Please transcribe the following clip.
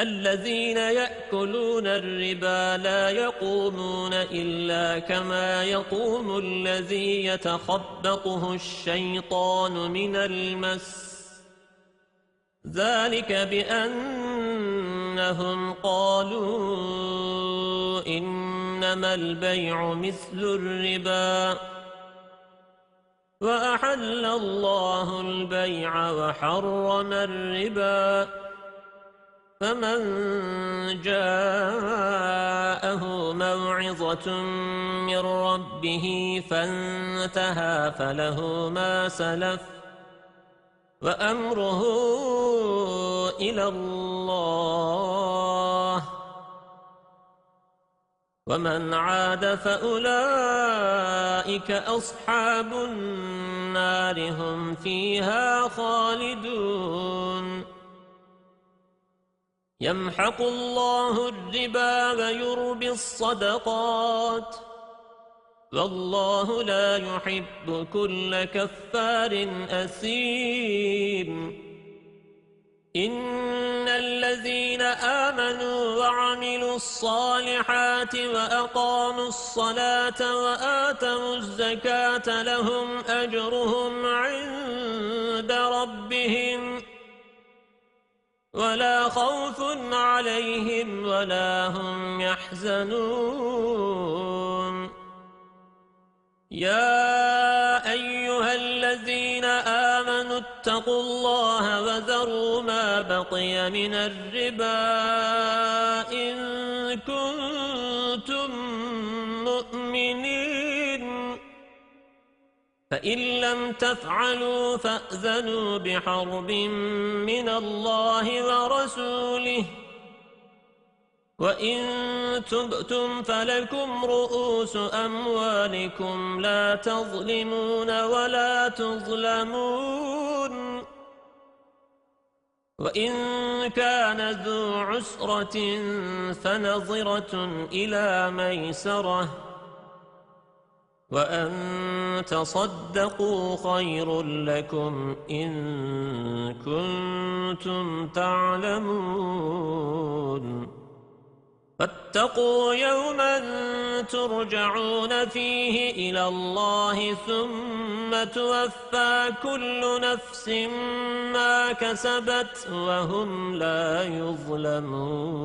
الذين يأكلون الربا لا يقومون إلا كما يقوم الذي يتخبطه الشيطان من المس. ذلك بأنهم قالوا إنما البيع مثل الربا. وأحل الله البيع وحرم الربا. فمن جاءه موعظة من ربه فانتهى فله ما سلف وأمره إلى الله ومن عاد فأولئك أصحاب النار هم فيها خالدون يمحق الله الربا ويربي الصدقات. والله لا يحب كل كفار أثيم. إن الذين آمنوا وعملوا الصالحات وأقاموا الصلاة وآتوا الزكاة لهم أجرهم عند ربهم ولا خوف عليهم ولا هم يحزنون. يا أيها الذين آمنوا اتقوا الله وذروا ما بقي من الربا إن كنتم مؤمنين. فإن لم تفعلوا فأذنوا بحرب من الله ورسوله. وَإِن تُبْتُمْ فَلَكُمْ رُؤُوسُ أَمْوَالِكُمْ لَا تَظْلِمُونَ وَلَا تُظْلَمُونَ. وَإِن كَانَ ذُو عُسْرَةٍ فَنَظِرَةٌ إِلَى مَيْسَرَةٍ. وَأَن تَصَدَّقُوا خَيْرٌ لَكُمْ إِن كُنتُمْ تَعْلَمُونَ. فاتقوا يوما ترجعون فيه إلى الله ثم توفى كل نفس ما كسبت وهم لا يظلمون.